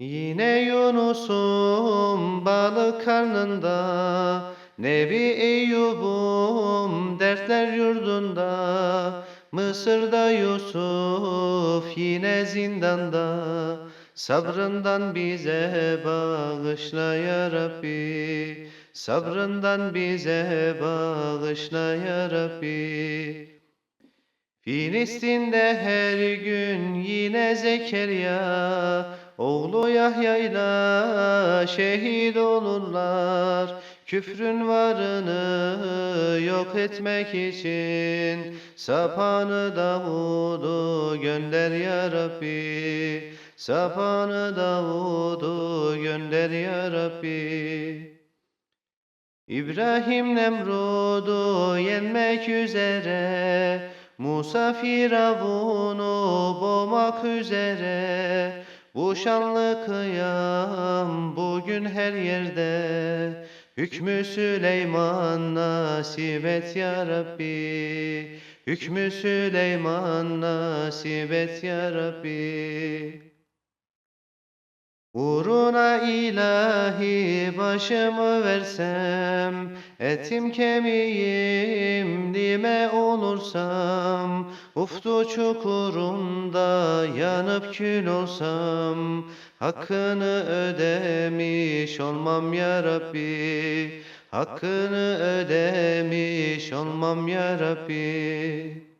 Yine Yunus'um balık karnında, Nebi Eyyub'um dertler yurdunda, Mısır'da Yusuf yine zindanda, Sabrından bize bağışla ya Rabbi, Sabrından bize bağışla ya Rabbi. Filistin'de her gün yine Zekeriya, oğlu Yahya'yla şehit olurlar. Küfrün varını yok etmek için sapanı Davud'u gönder ya Rabbi. Sapanı Davud'u gönder ya Rabbi. İbrahim Nemrud'u yenmek üzere, Musa Firavun'u boğmak üzere, Bu şanlı kıyam bugün her yerde, Hükmü Süleyman nasip et ya Rabbi, Hükmü Süleyman nasip et ya Rabbi. Uğruna ilahi başımı versem, etim kemiğim lime olursam, uftu çukurunda yanıp kül olsam, hakkını ödemiş olmam ya Rabbi, hakkını ödemiş olmam ya Rabbi.